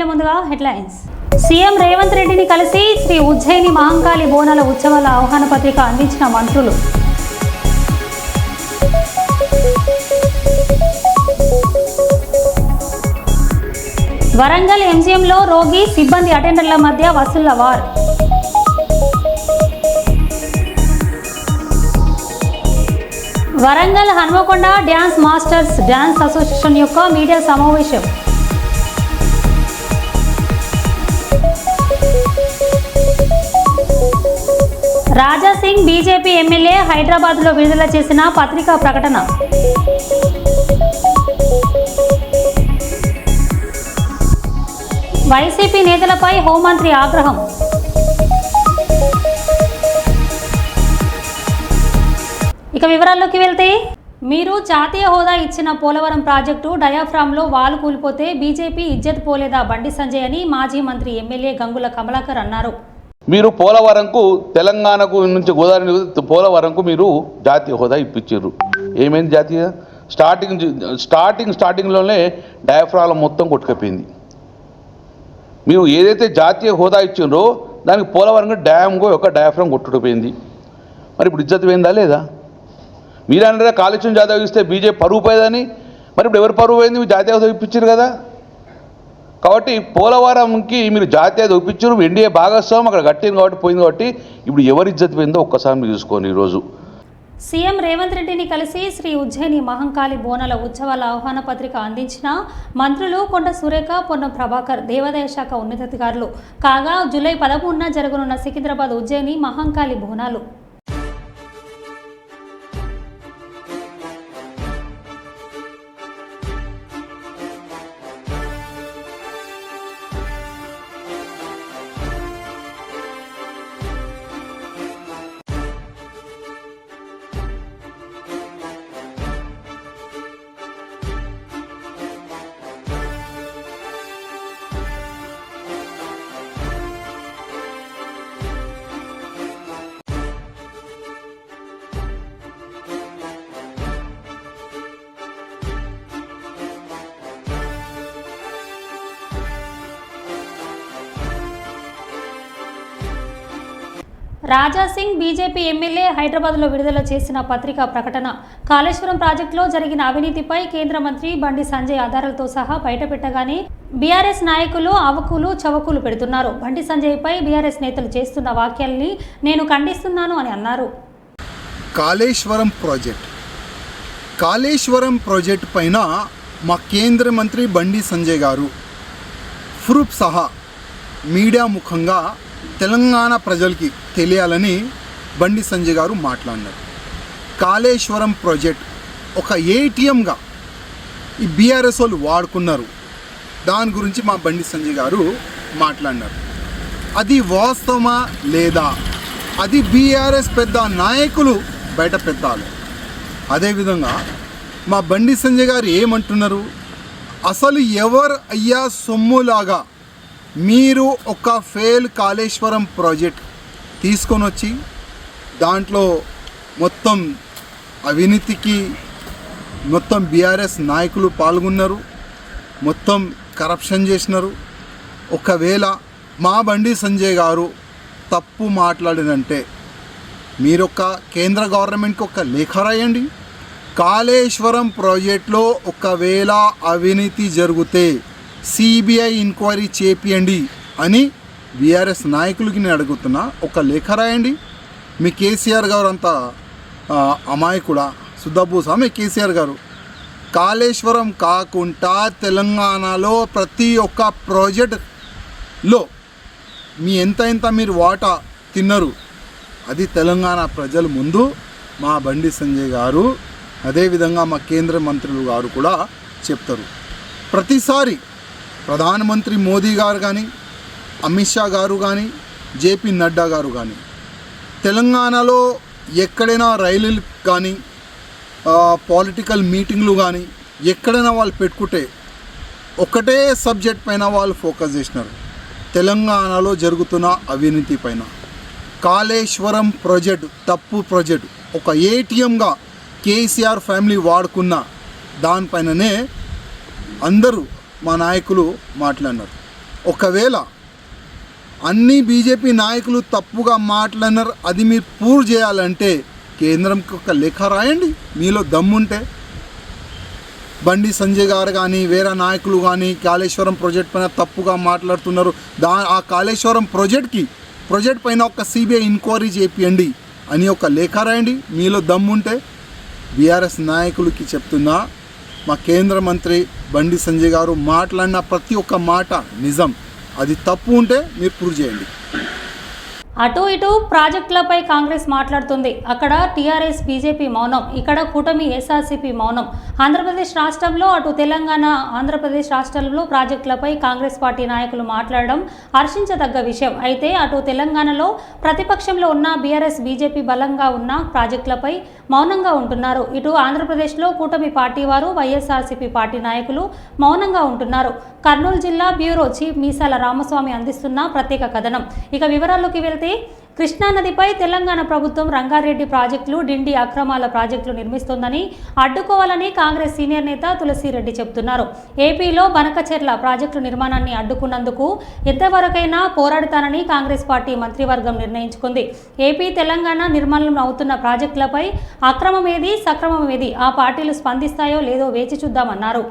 వెళ్ళే ముందుగా headlines. CM Revanth రెడ్డిని కలిసి శ్రీ ఉజ్జయిని మహంకాళి బోనాల ఉత్సవాల ఆహ్వాన పత్రిక అందించిన మంత్రులు. వరంగల్ ఎంజీఎంలో రోగి సిబ్బంది అటెండర్ల మధ్య వసూళ్ళ war. Warangal Hanmakonda dance masters dance association యొక్క మీడియా సమావేశం. రాజా సింగ్ బీజేపీ ఎమ్మెల్యే హైదరాబాద్లో విడుదల చేసిన పత్రికా ప్రకటన. వైసీపీ నేతలపై హోంమంత్రి ఆగ్రహం. ఇక వివరాల్లోకి వెళ్తే మీరు జాతీయ హోదా ఇచ్చిన పోలవరం ప్రాజెక్టు డయాఫ్రామ్లో వాలు కూలిపోతే బీజేపీ ఇజ్జత్ పోలేదా బండి సంజయ్ అని మాజీ మంత్రి ఎమ్మెల్యే గంగుల కమలాకర్ అన్నారు. మీరు పోలవరంకు తెలంగాణకు నుంచి గోదావరి పోలవరంకు మీరు జాతీయ హోదా ఇప్పించారు. ఏమైంది జాతీయ? స్టార్టింగ్ స్టార్టింగ్ స్టార్టింగ్లోనే డయాఫ్రాల మొత్తం కొట్టుకపోయింది. మీరు ఏదైతే జాతీయ హోదా ఇచ్చిండ్రో దానికి పోలవరం డ్యామ్కు ఒక డయాఫ్రామ్ కొట్టుకుపోయింది. మరి ఇప్పుడు ఇజ్జత్ పోయిందా లేదా? మీరన్నారా కాళేశ్వరం జాతీయ ఇస్తే బీజేపీ పరువు పోయేదని. మరి ఇప్పుడు ఎవరు పరువు పోయింది? మీరు జాతీయ హోదా ఇప్పించారు కదా. కాబట్టి పోలవరంకి మీరు జాతీయ ఒప్పించారు ఎన్డీఏ భాగస్వామ్యం అక్కడ కట్టింది కాబట్టి పోయింది కాబట్టి ఇప్పుడు ఎవరి ఇజ్జత్ పోయిందో ఒక్కసారి మీరు చూసుకోండి ఈరోజు. సీఎం రేవంత్ రెడ్డిని కలిసి శ్రీ ఉజ్జయిని మహంకాళి బోనాల ఉత్సవాల ఆహ్వాన పత్రిక అందించిన మంత్రులు కొండ సురేఖ పొన్న ప్రభాకర్ దేవాదాయ శాఖ ఉన్నతాధికారులు. కాగా జూలై పదమూడున జరగనున్న సికింద్రాబాద్ ఉజ్జయిని మహంకాళి బోనాలు. రాజా సింగ్ బీజేపీ ఎమ్మెల్యే హైదరాబాద్లో విడుదల చేసిన పత్రికా ప్రకటన. కాళేశ్వరం ప్రాజెక్టులో జరిగిన అవినీతిపై కేంద్ర మంత్రి బండి సంజయ్ ఆధారాలతో సహా బయటపెట్టగానే బీఆర్ఎస్ నాయకులు అవకులు చవకులు పెడుతున్నారు. బండి సంజయ్పై బీఆర్ఎస్ నేతలు చేస్తున్న వ్యాఖ్యల్ని నేను ఖండిస్తున్నాను అని అన్నారు. కాళేశ్వరం ప్రాజెక్ట్. కాళేశ్వరం ప్రాజెక్ట్ పైన మా కేంద్ర మంత్రి బండి సంజయ్ గారు ప్రూఫ్ సహా మీడియా ముఖంగా తెలంగాణ ప్రజలకి తెలియాలని బండి సంజయ్ గారు మాట్లాడినారు. కాళేశ్వరం ప్రాజెక్ట్ ఒక ఏటీఎంగా ఈ బీఆర్ఎస్ వాళ్ళు వాడుకున్నారు. దాని గురించి మా బండి సంజయ్ గారు మాట్లాడినారు. అది వాస్తవమా లేదా? అది బీఆర్ఎస్ పెద్ద నాయకులు బయట పెట్టాలి. అదేవిధంగా మా బండి సంజయ్ గారు ఏమంటున్నారు? అసలు ఎవరు అయ్యా సొమ్ములాగా మీరు ఒక ఫెయిల్ కాళేశ్వరం ప్రాజెక్ట్ తీసుకొని వచ్చి దాంట్లో మొత్తం అవినీతికి మొత్తం బీఆర్ఎస్ నాయకులు పాల్గొన్నారు మొత్తం కరప్షన్ చేసినారు. ఒకవేళ మా బండి సంజయ్ గారు తప్పు మాట్లాడినంటే మీరొక కేంద్ర గవర్నమెంట్కి ఒక లేఖ రాయండి. కాళేశ్వరం ప్రాజెక్ట్లో ఒకవేళ అవినీతి జరిగితే సిబిఐ ఎంక్వైరీ చేపియండి అని బీఆర్ఎస్ నాయకులకి నేను అడుగుతున్నా. ఒక లేఖ రాయండి. మీ కేసీఆర్ గారు అంతా అమాయకుడ అమాయకుడా? సుద్దబూసా మీ కేసీఆర్ గారు. కాళేశ్వరం కాకుండా తెలంగాణలో ప్రతి ఒక్క ప్రాజెక్ట్లో మీ ఎంత ఎంత మీరు వాటా తిన్నారు అది తెలంగాణ ప్రజల ముందు. మా బండి సంజయ్ గారు అదేవిధంగా మా కేంద్ర మంత్రులు గారు కూడా చెప్తారు. ప్రతిసారి ప్రధానమంత్రి మోదీ గారు కానీ అమిత్ షా గారు కానీ జేపీ నడ్డా గారు కానీ తెలంగాణలో ఎక్కడైనా రైలులు కానీ పాలిటికల్ మీటింగ్లు కానీ ఎక్కడైనా వాళ్ళు పెట్టుకుంటే ఒకటే సబ్జెక్ట్ పైన వాళ్ళు ఫోకస్ చేసినారు. తెలంగాణలో జరుగుతున్న అవినీతి పైన. కాళేశ్వరం ప్రాజెక్ట్ తప్పు ప్రాజెక్ట్ ఒక ఏటీఎంగా కేసీఆర్ ఫ్యామిలీ వాడుకున్న దానిపైననే అందరూ మా నాయకులు మాట్లాడినారు. ఒకవేళ అన్ని బీజేపీ నాయకులు తప్పుగా మాట్లాడినారు అది మీరు పూర్తి చేయాలంటే కేంద్రంకి ఒక లేఖ రాయండి మీలో దమ్ముంటే. బండి సంజయ్ గారు కానీ వేరే నాయకులు కానీ కాళేశ్వరం ప్రాజెక్ట్ పైన తప్పుగా మాట్లాడుతున్నారు. దా ఆ కాళేశ్వరం ప్రాజెక్ట్కి ప్రాజెక్ట్ పైన ఒక సిబిఐ ఎంక్వైరీ చేపియండి అని ఒక లేఖ రాయండి మీలో దమ్ముంటే. బీఆర్ఎస్ నాయకులకి చెప్తున్నా మా కేంద్ర మంత్రి బండి సంజయ్ గారు మాట్లాడిన ప్రతి ఒక్క మాట నిజం. అది తప్పు ఉంటే మీరు ప్రూవ్ చేయండి. అటు ఇటు ప్రాజెక్టులపై కాంగ్రెస్ మాట్లాడుతుంది. అక్కడ టీఆర్ఎస్ బీజేపీ మౌనం. ఇక్కడ కూటమి ఎస్ఆర్సీపీ మౌనం. ఆంధ్రప్రదేశ్ రాష్ట్రంలో అటు తెలంగాణ ఆంధ్రప్రదేశ్ రాష్ట్రంలో ప్రాజెక్టులపై కాంగ్రెస్ పార్టీ నాయకులు మాట్లాడడం హర్షించదగ్గ విషయం. అయితే అటు తెలంగాణలో ప్రతిపక్షంలో ఉన్న బీఆర్ఎస్ బీజేపీ బలంగా ఉన్న ప్రాజెక్టులపై మౌనంగా ఉంటున్నారు. ఇటు ఆంధ్రప్రదేశ్లో కూటమి పార్టీ వారు వైఎస్ఆర్సీపీ పార్టీ నాయకులు మౌనంగా ఉంటున్నారు. కర్నూలు జిల్లా బ్యూరో చీఫ్ మీసాల రామస్వామి అందిస్తున్న ప్రత్యేక కథనం. ఇక వివరాల్లోకి వెళ్తే కృష్ణానదిపై తెలంగాణ ప్రభుత్వం రంగారెడ్డి ప్రాజెక్టులు డిండి అక్రమాల ప్రాజెక్టులు నిర్మిస్తోందని అడ్డుకోవాలని కాంగ్రెస్ సీనియర్ నేత తులసిరెడ్డి చెబుతున్నారు. ఏపీలో బనకచెర్ల ప్రాజెక్టు నిర్మాణాన్ని అడ్డుకున్నందుకు ఎంతవరకైనా పోరాడుతానని కాంగ్రెస్ పార్టీ మంత్రివర్గం నిర్ణయించుకుంది. ఏపీ తెలంగాణ నిర్మాణం అవుతున్న ప్రాజెక్టులపై అక్రమమేది సక్రమమేది ఆ పార్టీలు స్పందిస్తాయో లేదో వేచి చూద్దామన్నారు.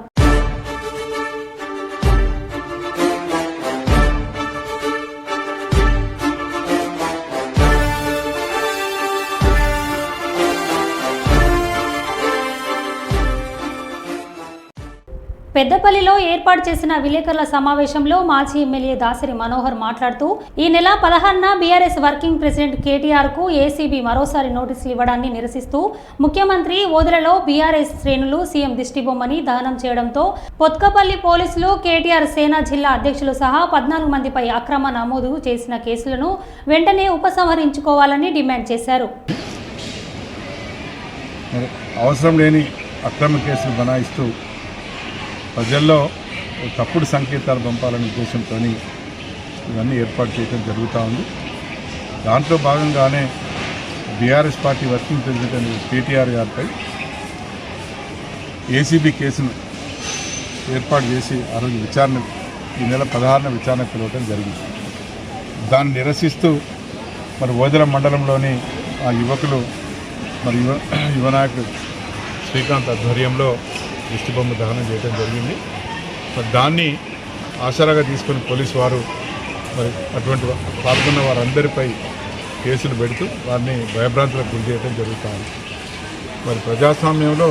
పెద్దపల్లిలో ఏర్పాటు చేసిన విలేకరుల సమావేశంలో మాజీ ఎమ్మెల్యే దాసరి మనోహర్ మాట్లాడుతూ ఈ నెల పదహారున బీఆర్ఎస్ వర్కింగ్ ప్రెసిడెంట్ కేటీఆర్కు ఏసీబీ మరోసారి నోటీసులు ఇవ్వడాన్ని నిరసిస్తూ ముఖ్యమంత్రి ఓదలలో బీఆర్ఎస్ శ్రేణులు సీఎం దిష్టిబొమ్మని దహనం చేయడంతో పొత్కపల్లి పోలీసులు కేటీఆర్ సేనా జిల్లా అధ్యక్షులు సహా పద్నాలుగు మందిపై అక్రమ నమోదు చేసిన కేసులను వెంటనే ఉపసంహరించుకోవాలని డిమాండ్ చేశారు. అవసరం లేని అక్రమ కేసులు బనాయిస్తూ ప్రజల్లో తప్పుడు సంకేతాలు పంపాలనే ఉద్దేశంతో ఇవన్నీ ఏర్పాటు చేయడం జరుగుతూ ఉంది. దాంట్లో భాగంగానే BRS party working president KTR గారిపై ఏసీబీ కేసును ఏర్పాటు చేసి ఆ రోజు విచారణ ఈ నెల పదహారున విచారణ పిలవటం జరిగింది. దాన్ని నిరసిస్తూ మరి ఓదల మండలంలోని ఆ యువకులు మరి యువ యువనాయకుడు శ్రీకాంత్ ఆధ్వర్యంలో దిష్టిబొమ్మ దహనం చేయడం జరిగింది. మరి దాన్ని ఆసరాగా తీసుకొని పోలీసు వారు మరి అటువంటి పాల్గొన్న వారందరిపై కేసులు పెడుతూ వారిని భయభ్రాంతులకు గురి చేయడం జరుగుతుంది మరి ప్రజాస్వామ్యంలో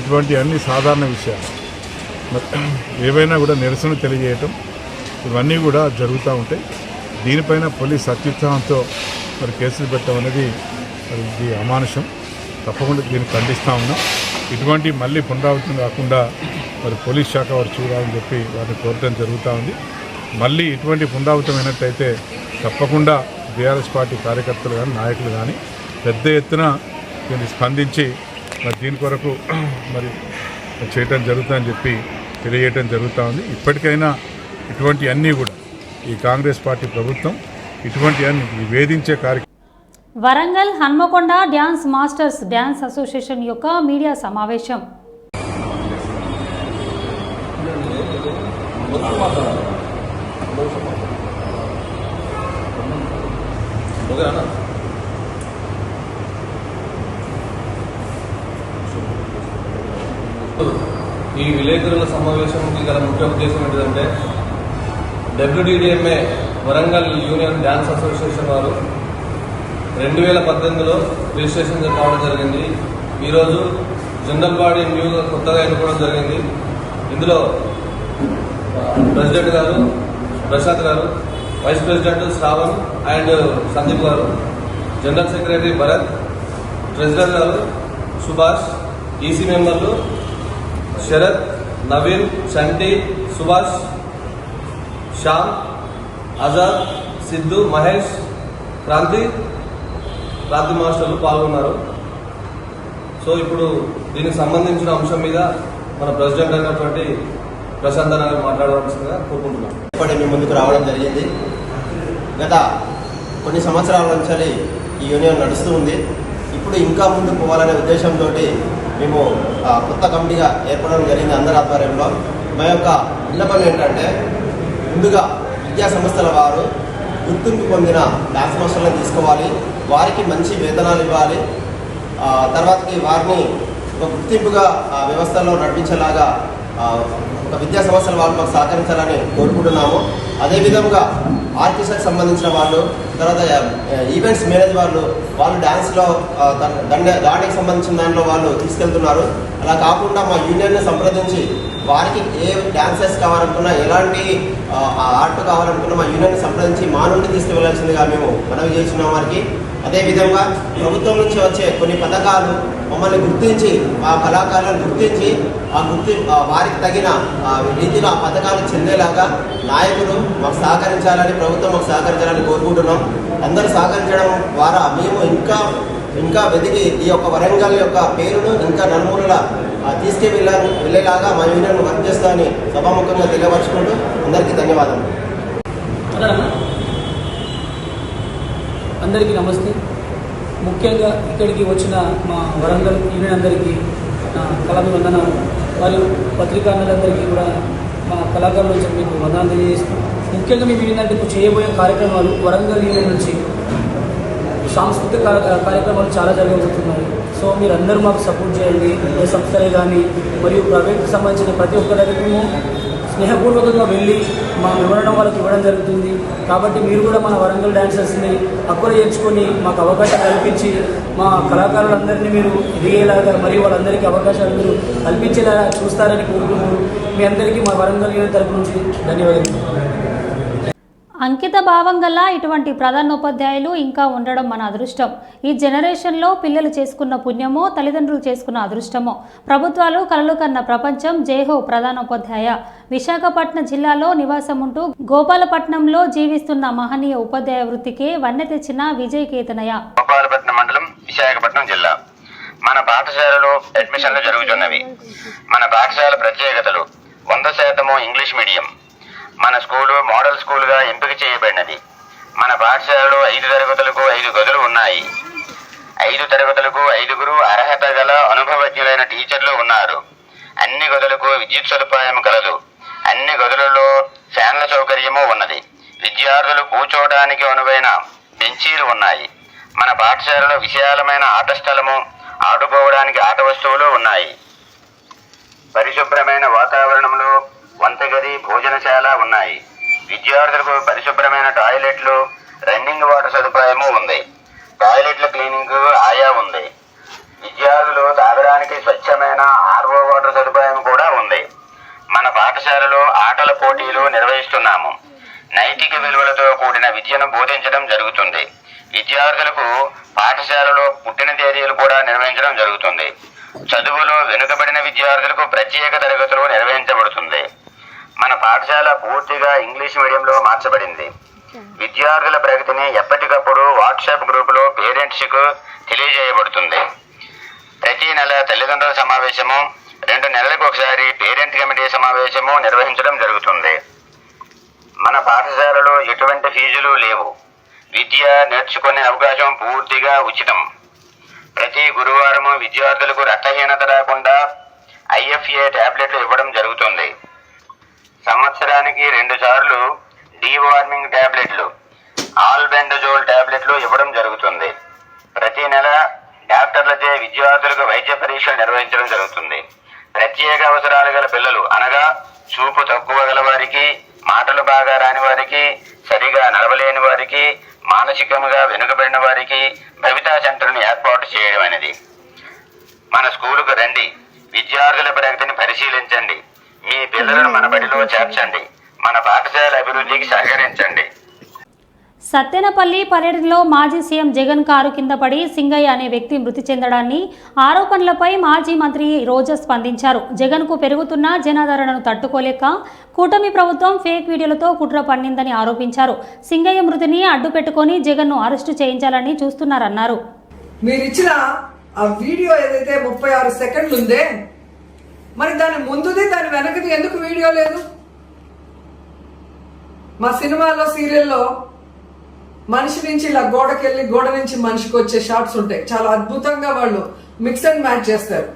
ఇటువంటి అన్ని సాధారణ విషయాలు మరి ఏవైనా కూడా నిరసన తెలియజేయటం ఇవన్నీ కూడా జరుగుతూ ఉంటాయి దీనిపైన పోలీస్ అత్యుత్సాహంతో మరి కేసులు పెట్టడం అనేది మరి ఇది అమానుషం. తప్పకుండా దీన్ని ఖండిస్తూ ఉన్నాం. ఇటువంటి మళ్ళీ పునరావృతం కాకుండా మరి పోలీస్ శాఖ వారు చూడాలని చెప్పి వారిని కోరటం జరుగుతూ ఉంది. మళ్ళీ ఇటువంటి పునరావృతమైనట్టయితే తప్పకుండా బీఆర్ఎస్ పార్టీ కార్యకర్తలు కానీ నాయకులు కానీ పెద్ద ఎత్తున దీన్ని స్పందించి మరి దీని కొరకు మరి చేయటం జరుగుతుందని చెప్పి తెలియజేయటం జరుగుతూ ఉంది. ఇప్పటికైనా ఇటువంటి అన్నీ కూడా ఈ కాంగ్రెస్ పార్టీ ప్రభుత్వం ఇటువంటి అన్ని వేధించే కార్యక్రమం Warangal Hanmakonda dance masters dance association యొక్క మీడియా సమావేశం. ఈ విలేకరుల సమావేశంకి గల ముఖ్య ఉద్దేశం ఏంటంటే WDDMA Warangal union dance association వారు రెండు వేల పద్దెనిమిదిలో రిజిస్ట్రేషన్ కావడం జరిగింది. ఈరోజు జనరల్ బాడీ న్యూగా కొత్తగా ఎన్నుకోవడం జరిగింది. ఇందులో ప్రెసిడెంట్ గారు ప్రసాద్ గారు vice president Shravan and Sandeep గారు జనరల్ సెక్రటరీ భరత్ ట్రెజరర్ గారు సుభాష్ ఈసీ మెంబర్లు శరత్ నవీన్ చంటి సుభాష్ శ్యామ్ ఆజాద్ సిద్ధు మహేష్ క్రాంతి రాత్రి మాస్టర్లు పాల్గొన్నారు. సో ఇప్పుడు దీనికి సంబంధించిన అంశం మీద మన ప్రెసిడెంట్ అయినటువంటి ప్రశాంత్ గారు మాట్లాడవలసిందిగా కోరుకుంటున్నాం. ఇప్పటి మీ ముందుకు రావడం జరిగింది. గత కొన్ని సంవత్సరాల నుంచి ఈ యూనియన్ నడుస్తూ ఉంది. ఇప్పుడు ఇంకా ముందుకు పోవాలనే ఉద్దేశంతో మేము ఆ, కొత్త కమిటీగా ఏర్పడడం జరిగింది అందరి ఆధ్వర్యంలో. మా యొక్క విన్నపం ఏంటంటే ముందుగా విద్యా సంస్థల వారు గుర్తింపు పొందిన డాన్స్ మాస్టర్లను తీసుకోవాలి. వారికి మంచి వేతనాలు ఇవ్వాలి. తర్వాతకి వారిని ఒక గుర్తింపుగా వ్యవస్థలో నడిపించేలాగా ఒక విద్యా సంస్థల వాళ్ళు మాకు సహకరించాలని కోరుకుంటున్నాము. అదేవిధంగా ఆర్టిస్ట్కి సంబంధించిన వాళ్ళు తర్వాత ఈవెంట్స్ మేనేజ్ వాళ్ళు వాళ్ళు డ్యాన్స్లో దండ దాడికి సంబంధించిన దాంట్లో వాళ్ళు తీసుకెళ్తున్నారు. అలా కాకుండా మా యూనియన్ని సంప్రదించి వారికి ఏ డ్యాన్సెస్ కావాలనుకున్నా ఎలాంటి ఆ, ఆర్ట్ కావాలనుకున్నా మా యూనియన్ని సంప్రదించి మా నుండి తీసుకువెళ్ళాల్సిందిగా మేము మనవి చేస్తున్నాం వారికి. అదేవిధంగా ప్రభుత్వం నుంచి వచ్చే కొన్ని పథకాలు మమ్మల్ని గుర్తించి ఆ కళాకారులను గుర్తించి ఆ గుర్తి వారికి తగిన రీతిలో ఆ పథకాలు చెందేలాగా నాయకులు మాకు సహకరించాలని ప్రభుత్వం మాకు సహకరించాలని కోరుకుంటున్నాం. అందరూ సహకరించడం ద్వారా మేము ఇంకా ఇంకా వెతికి ఈ యొక్క వరంగల్ యొక్క పేరును ఇంకా నలుమూలల ఆ, వెళ్ళేలాగా మా యూనియన్ వర్క్ చేస్తామని సభాముఖంగా తెలియపరచుకుంటూ అందరికీ ధన్యవాదాలు అందరికీ నమస్తే. ముఖ్యంగా ఇక్కడికి వచ్చిన మా వరంగల్ యూనియన్ అందరికీ నా వందనాలు మరియు పత్రికారులందరికీ కూడా మా కళాకారులు నుంచి మీకు వందనాలు తెలియజేస్తున్నాం. ముఖ్యంగా మేము ఏంటంటే ఇప్పుడు చేయబోయే కార్యక్రమాలు వరంగల్ యూనియన్ నుంచి సాంస్కృతిక కార్యక్రమాలు చాలా జరగబోతున్నాయి. సో మీరు అందరూ మాకు సపోర్ట్ చేయండి. ఏ సంస్థలే కానీ మరియు ప్రైవేట్కి సంబంధించిన ప్రతి ఒక్క దగ్గర మేము స్నేహపూర్వకంగా వెళ్ళి మా వివరణ వాళ్ళకి ఇవ్వడం జరుగుతుంది. కాబట్టి మీరు కూడా మన వరంగల్ డ్యాన్సర్స్ని అక్కడ చేర్చుకొని మాకు అవకాశం కల్పించి మా కళాకారులందరినీ మీరు ఎదిగేలాగా మరియు వాళ్ళందరికీ అవకాశాలు మీరు కల్పించేలాగా చూస్తారని కోరుకుంటున్నారు మీ అందరికీ మా వరంగల్ యూనియన్ తరపు నుంచి ధన్యవాదాలు. అంకిత భావం గల ఇటువంటి ప్రధానోపాధ్యాయులు ఇంకా ఉండడం మన అదృష్టం. ఈ జనరేషన్లో పిల్లలు చేసుకున్న పుణ్యమో తల్లిదండ్రులు చేసుకున్న అదృష్టమో. ప్రభుత్వాలు కలలు కన్న ప్రపంచం జయహో ప్రధానోపాధ్యాయ. విశాఖపట్నం జిల్లాలో నివాసం ఉంటూ గోపాలపట్నంలో జీవిస్తున్న మహనీయ ఉపాధ్యాయ వృత్తికే వన్నె తెచ్చిన విజయ్ కేతనయ గోపాలపట్నం మండలం విశాఖపట్నం జిల్లా. మన పాఠశాలలో అడ్మిషన్లు జరుగుతున్నవి. మన పాఠశాల ప్రత్యేకతలు వంద శాతము ఇంగ్లీష్ మీడియం. మన స్కూలు మోడల్ స్కూలుగా ఎంపిక చేయబడినది. మన పాఠశాలలో ఐదు తరగతులకు ఐదు గదులు ఉన్నాయి. ఐదు తరగతులకు ఐదుగురు అర్హత గల అనుభవజ్ఞులైన టీచర్లు ఉన్నారు. అన్ని గదులకు విద్యుత్ సదుపాయం కలదు. అన్ని గదులలో ఫ్యాన్ల సౌకర్యము ఉన్నది. విద్యార్థులు కూర్చోవడానికి అనువైన బెంచీలు ఉన్నాయి. మన పాఠశాలలో విశాలమైన ఆట స్థలము ఆడుకోవడానికి ఆట వస్తువులు ఉన్నాయి. పరిశుభ్రమైన వాతావరణంలో వంతగది భోజనశాల ఉన్నాయి. విద్యార్థులకు పరిశుభ్రమైన టాయిలెట్లు రన్నింగ్ వాటర్ సదుపాయము ఉంది. టాయిలెట్ల క్లీనింగ్ ఆయా ఉంది. విద్యార్థులు తాగడానికి స్వచ్ఛమైన ఆర్వో వాటర్ సదుపాయం కూడా ఉంది. మన పాఠశాలలో ఆటల పోటీలు నిర్వహిస్తున్నాము. నైతిక విలువలతో కూడిన విద్యను బోధించడం జరుగుతుంది. విద్యార్థులకు పాఠశాలలో పుట్టిన తేదీలు కూడా నిర్వహించడం జరుగుతుంది. చదువులో వెనుకబడిన విద్యార్థులకు ప్రత్యేక తరగతులు నిర్వహించబడుతుంది. మన పాఠశాల పూర్తిగా ఇంగ్లీష్ మీడియంలో మార్చబడింది. విద్యార్థుల ప్రగతిని ఎప్పటికప్పుడు వాట్సాప్ గ్రూపులో పేరెంట్స్కు తెలియజేయబడుతుంది. ప్రతి నెల తల్లిదండ్రుల సమావేశము రెండు నెలలకు ఒకసారి పేరెంట్ కమిటీ సమావేశము నిర్వహించడం జరుగుతుంది. మన పాఠశాలలో ఎటువంటి ఫీజులు లేవు. విద్య నేర్చుకునే అవకాశం పూర్తిగా ఉచితం. ప్రతి గురువారము విద్యార్థులకు రక్తహీనత రాకుండా ఐఎఫ్ఏ టాబ్లెట్లు ఇవ్వడం జరుగుతుంది. సంవత్సరానికి రెండు సార్లు డీవార్మింగ్ టాబ్లెట్లు ఆల్బెండజోల్ టాబ్లెట్లు ఇవ్వడం జరుగుతుంది. ప్రతి నెల డాక్టర్లచే విద్యార్థులకు వైద్య పరీక్షలు నిర్వహించడం జరుగుతుంది. ప్రత్యేక అవసరాలు గల పిల్లలు అనగా చూపు తక్కువ గల వారికి మాటలు బాగా రాని వారికి సరిగా నడవలేని వారికి మానసికంగా వెనుకబడిన వారికి భవితా సెంటర్ను ఏర్పాటు చేయడం అనేది. మన స్కూలుకు రండి. విద్యార్థుల ప్రగతిని పరిశీలించండి. మీ పిల్లలను మన బడిలో చేర్చండి. మన పాఠశాల అభివృద్ధికి సహకరించండి. సత్తెనపల్లి పర్యటనలో మాజీ సీఎం జగన్ కారు కింద పడి సింగయ్య అనే వ్యక్తి మృతి చెందడాన్ని ఆరోపణలపై మాజీ మంత్రి రోజా స్పందించారు. జగన్కు పెరుగుతున్న జనాదరణను తట్టుకోలేక కూటమి ప్రభుత్వం ఫేక్ వీడియోలతో కుట్ర పన్నిందని ఆరోపించారు. సింగయ్య మృతిని అడ్డుపెట్టుకొని జగన్ను అరెస్టు చేయించాలని చూస్తున్నారన్నారు. మీరు ఇచ్చిన ఆ వీడియో ఏదైతే ముప్పై ఆరు సెకండ్లు ఉందే మరి దాని ముందుది దాని వెనకది ఎందుకు వీడియో లేదు? మా సినిమాలో సీరియల్లో మనిషి నుంచి ఇలా గోడకెళ్ళి గోడ నుంచి మనిషికి వచ్చే షార్ట్స్ ఉంటాయి. చాలా అద్భుతంగా వాళ్ళు మిక్స్ అండ్ మ్యాచ్ చేస్తారు.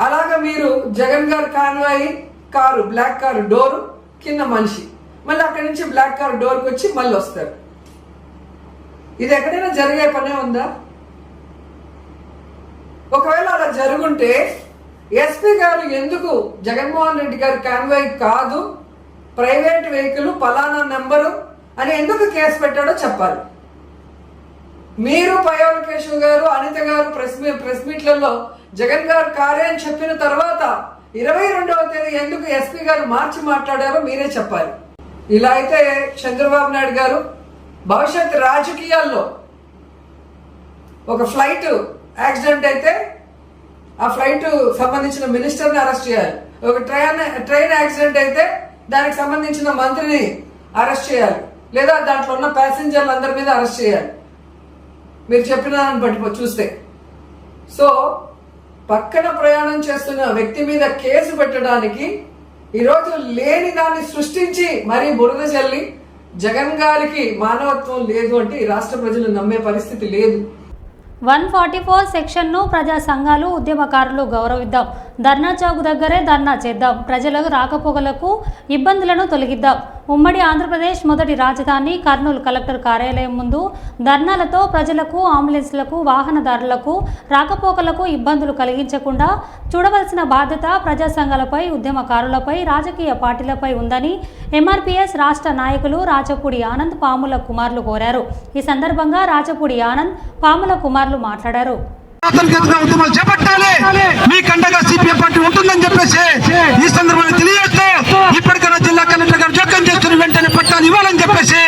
అలాగా మీరు జగన్ గారు convoy car black car door కింద మనిషి. మళ్ళీ అక్కడి నుంచి బ్లాక్ కార్ డోర్కి వచ్చి మళ్ళీ వస్తారు. ఇది ఎక్కడైనా జరిగే పనే ఉందా? ఒకవేళ అలా జరుగుంటే ఎస్పీ గారు ఎందుకు జగన్మోహన్ రెడ్డి గారు కాన్వాయ్ కాదు? ప్రైవేట్ వెహికల్ పలానా నెంబరు అని ఎందుకు కేసు పెట్టాడో చెప్పాలి. మీరు పయోల కేశవ్ గారు అనిత గారు ప్రెస్ మీ ప్రెస్ మీట్లలో జగన్ గారు కారే అని చెప్పిన తర్వాత ఇరవై రెండవ తేదీ ఎందుకు ఎస్పీ గారు మార్చి మాట్లాడారో మీరే చెప్పాలి. ఇలా అయితే చంద్రబాబు నాయుడు గారు భవిష్యత్ రాజకీయాల్లో ఒక ఫ్లైట్ యాక్సిడెంట్ అయితే ఆ ఫ్లైట్ సంబంధించిన మినిస్టర్ని అరెస్ట్ చేయాలి. ఒక ట్రైన్ ట్రైన్ యాక్సిడెంట్ అయితే దానికి సంబంధించిన మంత్రిని అరెస్ట్ చేయాలి. లేదా దాంట్లో ఉన్న ప్యాసింజర్లు అందరి మీద అరెస్ట్ చేయాలి. మీరు చెప్పిన దాన్ని బట్టి చూస్తే. సో పక్కన ప్రయాణం చేస్తున్న వ్యక్తి మీద కేసు పెట్టడానికి ఈరోజు లేని దాన్ని సృష్టించి మరీ బురద చల్లి జగన్ గారికి మానవత్వం లేదు అంటే ఈ రాష్ట్ర ప్రజలు నమ్మే పరిస్థితి లేదు. వన్ ఫార్టీ ఫోర్ సెక్షన్ను ప్రజా సంఘాలు ఉద్యమకారులు గౌరవిద్దాం. ధర్నా చౌక్ దగ్గరే ధర్నా చేద్దాం. ప్రజలకు రాకపోకలకు ఇబ్బందులను తొలగిద్దాం. ఉమ్మడి ఆంధ్రప్రదేశ్ మొదటి రాజధాని కర్నూలు కలెక్టర్ కార్యాలయం ముందు ధర్నాలతో ప్రజలకు అంబులెన్స్లకు వాహనదారులకు రాకపోకలకు ఇబ్బందులు కలిగించకుండా చూడవలసిన బాధ్యత ప్రజా సంఘాలపై ఉద్యమకారులపై రాజకీయ పార్టీలపై ఉందని ఎంఆర్పీఎస్ రాష్ట్ర నాయకులు రాచపూడి ఆనంద్ పాముల కుమార్లు కోరారు. ఈ సందర్భంగా రాచపూడి ఆనంద్ పాముల కుమార్లు మాట్లాడారు. ఉద్యమాలు చేపట్టాలి. మీ కండగా సిపిఎం పార్టీ ఉంటుందని చెప్పేసి ఈ సందర్భంగా తెలియజేస్తూ ఇప్పటికైనా జిల్లా కలెక్టర్ గారు జోక్యం చేస్తున్న వెంటనే పట్టాలు ఇవ్వాలని చెప్పేసి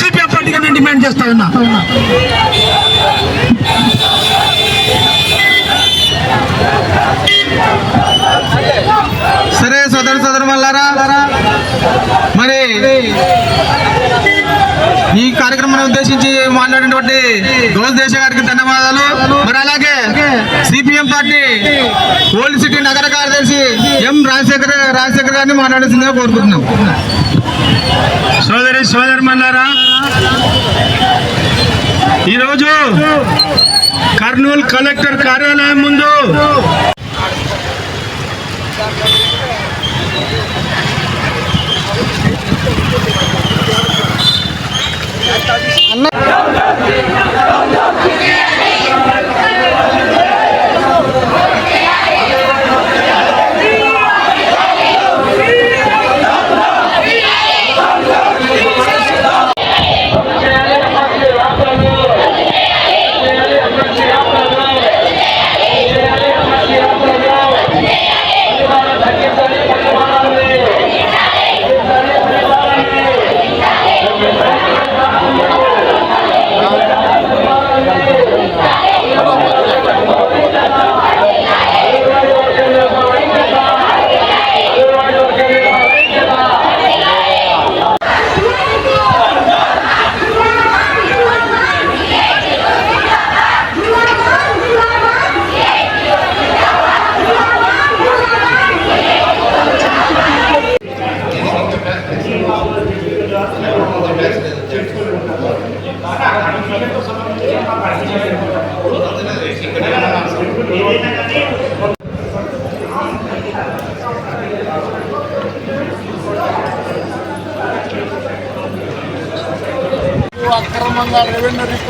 సిపిఎం పార్టీగా నేను డిమాండ్ చేస్తా ఉన్నా. రాజశేఖర రాజశేఖర్ గారిని మాట్లాడాల్సిందిగా కోరుకుంటున్నాం. సోదరి సోదరి మన్నారా ఈరోజు కర్నూలు కలెక్టర్ కార్యాలయం ముందు అక్రమంగా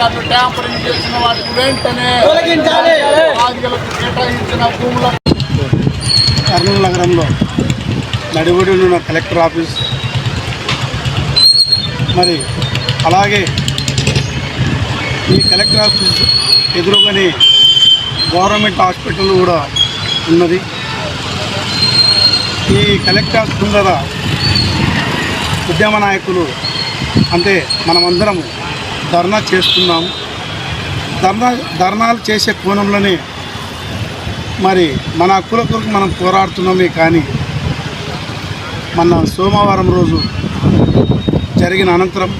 రికార్డు ట్యాంపరింగ్ చేసిన వాటికి వెంటనే ఆదిగలకు కేటాయించిన భూముల కర్నూలు నగరంలో నడిబడి ఉన్న కలెక్టర్ ఆఫీస్. మరి అలాగే ఈ కలెక్టర్ ఆఫీస్ ఎదురుగానే గవర్నమెంట్ హాస్పిటల్ కూడా ఉన్నది. ఈ కలెక్టర్ ఆఫీస్ ముందర ఉద్యమ నాయకులు అంటే మనమందరం ధర్నా చేస్తున్నాము ధర్నా ధర్నాలు చేసే కోణంలోనే మరి మన హక్కుల కొరకు మనం పోరాడుతున్నామే కానీ మన సోమవారం రోజు జరిగిన అనంతరం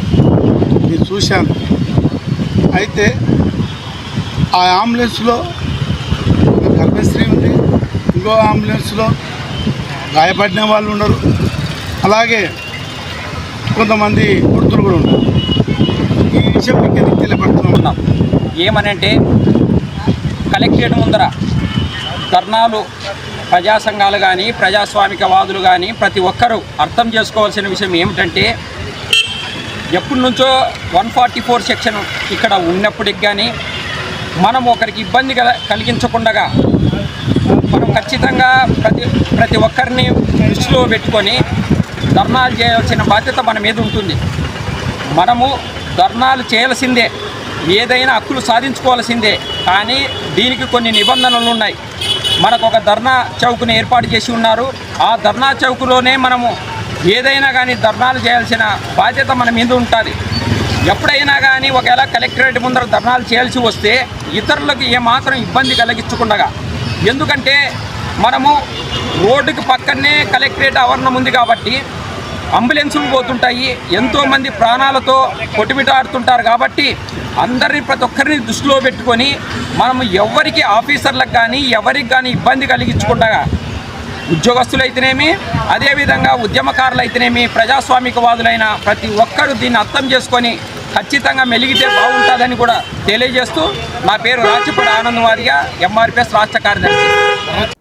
నేను చూశాను. అయితే ఆ అంబులెన్స్లో ఒక గర్భశ్రీ ఉంది ఇంకో అంబులెన్స్లో గాయపడిన వాళ్ళు ఉన్నారు. అలాగే కొంతమంది గుర్తులు కూడా ఉన్నారు. ఈ విషయం మీకు ఎందుకు తెలియపడుతున్నాం ఉన్నాం ఏమనంటే కలెక్టరేట్ ముందర ధర్నాలు ప్రజా సంఘాలు కానీ ప్రజాస్వామికవాదులు కానీ ప్రతి ఒక్కరూ అర్థం చేసుకోవాల్సిన విషయం ఏమిటంటే ఎప్పటి నుంచో వన్ ఫార్టీ ఫోర్ సెక్షన్ ఇక్కడ ఉన్నప్పటికి కానీ మనం ఒకరికి ఇబ్బంది కల కలిగించకుండా మనం ఖచ్చితంగా ప్రతి ప్రతి ఒక్కరిని దృష్టిలో పెట్టుకొని ధర్నాలు చేయాల్సిన బాధ్యత మన మీద ఉంటుంది. మనము ధర్నాలు చేయాల్సిందే. ఏదైనా హక్కులు సాధించుకోవాల్సిందే. కానీ దీనికి కొన్ని నిబంధనలు ఉన్నాయి. మనకు ఒక ధర్నా చౌక్ని ఏర్పాటు చేసి ఉన్నారు. ఆ ధర్నా చౌక్లోనే మనము ఏదైనా కానీ ధర్నాలు చేయాల్సిన బాధ్యత మన మీద ఉంటుంది. ఎప్పుడైనా కానీ ఒకవేళ కలెక్టరేట్ ముందర ధర్నాలు చేయాల్సి వస్తే ఇతరులకు ఏమాత్రం ఇబ్బంది కలిగించకుండగా ఎందుకంటే మనము రోడ్డుకి పక్కనే కలెక్టరేట్ ఆవరణం ఉంది కాబట్టి అంబులెన్సులు పోతుంటాయి ఎంతోమంది ప్రాణాలతో కొట్టుమిటాడుతుంటారు కాబట్టి అందరినీ ప్రతి ఒక్కరిని దృష్టిలో పెట్టుకొని మనము ఎవరికి ఆఫీసర్లకు కానీ ఎవరికి కానీ ఇబ్బంది కలిగించకుండా ఉద్యోగస్తులు అయితేనేమి అదేవిధంగా ఉద్యమకారులు అయితేనేమి ప్రజాస్వామికవాదులైన ప్రతి ఒక్కరూ దీన్ని అర్థం చేసుకొని ఖచ్చితంగా మెలిగితే బాగుంటుందని కూడా తెలియజేస్తూ నా పేరు రాచిపూడి ఆనందవాదిగా ఎంఆర్పిఎస్ రాష్ట్ర కార్యదర్శి.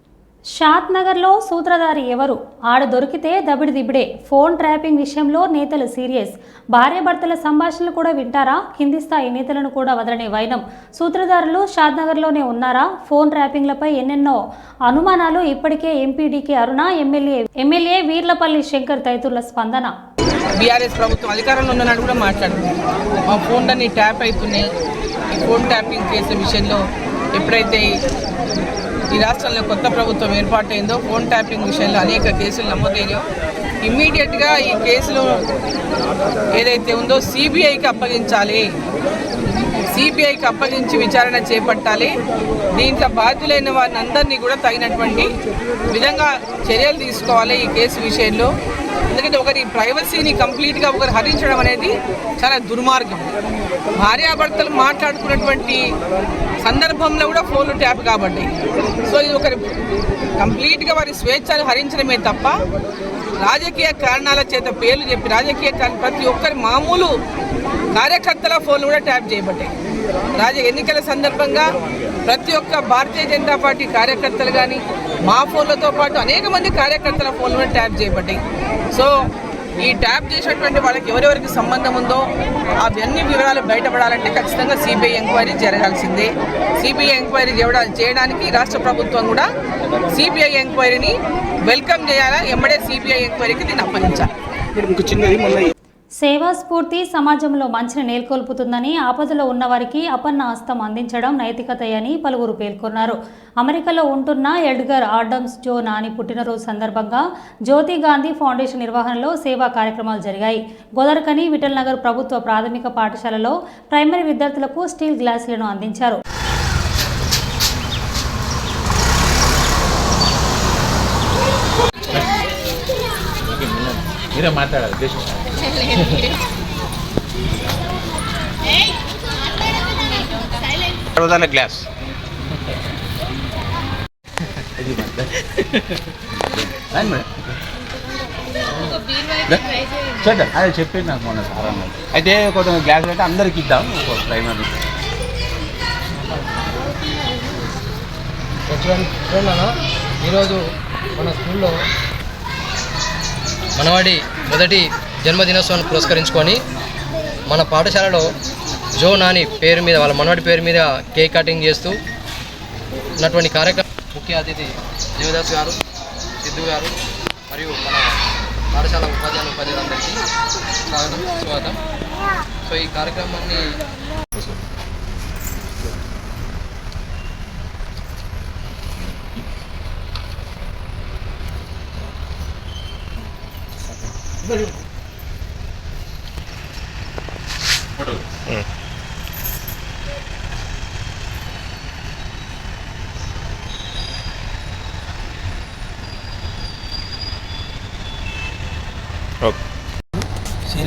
షాద్ నగర్లో సూత్రధారి ఎవరు? ఆడ దొరికితే దబిడి దిబిడే. ఫోన్ ట్రాపింగ్ విషయంలో నేతలు సీరియస్. భార్యాభర్తల సంభాషణలు కూడా వింటారా? కింది స్థాయి నేతలను కూడా వదలనే వైనం. సూత్రధారులు షాద్ నగర్లోనే ఉన్నారా? ఫోన్ ట్రాపింగ్లపై ఎన్నెన్నో అనుమానాలు ఇప్పటికే MP DK Aruna MLA MLA Veerlapalli Shankar తదితరుల స్పందన. బీఆర్ఎస్ ప్రభుత్వం అధికారంలో ఉన్ననాడు కూడా మాట్లాడుతుంది మా ఫోన్లన్నీ ట్యాప్ అవుతున్నాయి ఈ ఫోన్ ట్యాపింగ్ కేసుల విషయంలో ఎప్పుడైతే ఈ రాష్ట్రంలో కొత్త ప్రభుత్వం ఏర్పాటైందో ఫోన్ ట్యాపింగ్ విషయంలో అనేక కేసులు నమోదైనాయో ఇమ్మీడియట్గా ఈ కేసులు ఏదైతే ఉందో సిబిఐకి అప్పగించాలి. సిబిఐకి అప్పగించి విచారణ చేపట్టాలి. దీంట్లో బాధ్యులైన వారిని అందరినీ కూడా తగినటువంటి విధంగా చర్యలు తీసుకోవాలి ఈ కేసు విషయంలో. ఎందుకంటే ఒకరి ప్రైవసీని కంప్లీట్గా ఒకరు హరించడం అనేది చాలా దుర్మార్గం. భార్యాభర్తలు మాట్లాడుకున్నటువంటి సందర్భంలో కూడా ఫోన్లు ట్యాప్ కాబట్టి. సో ఇది ఒకరి కంప్లీట్గా వారి స్వేచ్ఛను హరించడమే తప్ప రాజకీయ కారణాల చేత పేర్లు చెప్పి రాజకీయ ప్రతి ఒక్కరి మామూలు కార్యకర్తల ఫోన్లు కూడా ట్యాప్ చేయబడ్డాయి. రాజ ఎన్నికల సందర్భంగా ప్రతి ఒక్క భారతీయ జనతా పార్టీ కార్యకర్తలు కానీ మా ఫోన్లతో పాటు అనేక మంది కార్యకర్తల ఫోన్లు కూడా ట్యాప్ చేయబడ్డాయి. సో ఈ ట్యాప్ చేసినటువంటి వాళ్ళకి ఎవరెవరికి సంబంధం ఉందో అవన్నీ వివరాలు బయటపడాలంటే ఖచ్చితంగా సిబిఐ ఎంక్వైరీ జరగాల్సిందే. సిబిఐ ఎంక్వైరీ చేయడానికి రాష్ట్ర ప్రభుత్వం కూడా సిబిఐ ఎంక్వైరీని వెల్కమ్ చేయాలా? ఎమ్మడే సిబిఐ ఎంక్వైరీకి దీన్ని అప్పగించాలి. సేవా స్ఫూర్తి సమాజంలో మంచిని నెలకొల్పుతుందని ఆపదలో ఉన్నవారికి అపన్న హస్తం అందించడం నైతికతయని పలువురు పేర్కొన్నారు. అమెరికాలో ఉంటున్న ఎడ్గర్ ఆడమ్స్ జో నాని పుట్టినరోజు సందర్భంగా జ్యోతి గాంధీ ఫౌండేషన్ నిర్వహణలో సేవా కార్యక్రమాలు జరిగాయి. గోదర్కని విఠల్ నగర్ ప్రభుత్వ ప్రాథమిక పాఠశాలలో ప్రైమరీ విద్యార్థులకు స్టీల్ గ్లాసులను అందించారు. మీరే మాట్లాడాలి గ్లాస్ చూద్దాం. అదే చెప్పింది నాకు మొన్న సార్ అయితే కొంచెం గ్లాస్ అయితే అందరికి ఇద్దాం. ఒక ప్రైమరీ ఈరోజు మన స్కూల్లో మనవాడి మొదటి జన్మదినోత్సవాన్ని పురస్కరించుకొని మన పాఠశాలలో జో నాని పేరు మీద వాళ్ళ మనవాడి పేరు మీద కేక్ కటింగ్ చేస్తూ ఉన్నటువంటి కార్యక్రమం ముఖ్య అతిథి దేవదాస్ గారు సిద్ధు గారు మరియు మన పాఠశాల ఉపాధ్యాయులు ఉపాధ్యాయులందరికీ స్వాగతం స్వాగతం. సో ఈ కార్యక్రమాన్ని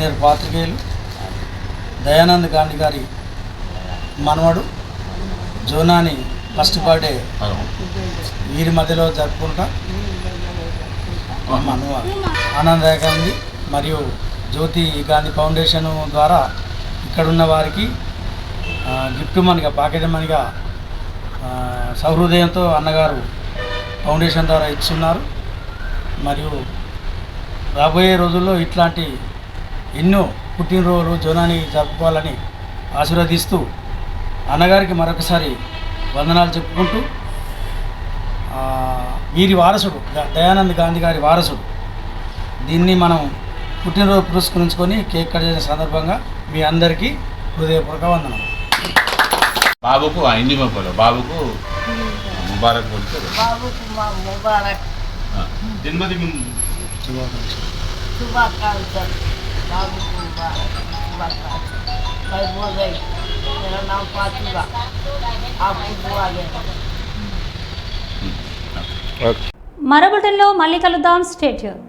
సీనియర్ పాత్రికేయులు దయానంద్ గాంధీ గారి మనవడు జోనాని ఫస్ట్ బర్త్డే వీరి మధ్యలో జరుపుకుంటా. మనవ ఆనందదాయకంగా ఉంది మరియు జ్యోతి గాంధీ ఫౌండేషన్ ద్వారా ఇక్కడున్న వారికి గిఫ్ట్ మనగా పాకెట్ మనగా సహృదయంతో అన్నగారు ఫౌండేషన్ ద్వారా ఇస్తున్నారు మరియు రాబోయే రోజుల్లో ఇట్లాంటి ఎన్నో పుట్టినరోజులు జోనాని జరుపుకోవాలని ఆశీర్వదిస్తూ అన్నగారికి మరొకసారి వందనాలు చెప్పుకుంటూ వీరి వారసుడు దయానంద్ గాంధీ గారి వారసుడు. దీన్ని మనం పుట్టినరోజు పురస్కరించుకొని కేక్ కట్ చేసిన సందర్భంగా మీ అందరికీ హృదయపూర్వక వందనం బాబుకు అయింది మొక్కలు బాబుకు ముబారక్ బాబుకు ముబారక్. శుభాకాంక్షలు. bago kuba, kubata. Kay Bozay, meron ng patula. Apo buwagin. మరో బుటన్లో మళ్ళీ కలుద్దాం స్టేట్యూన్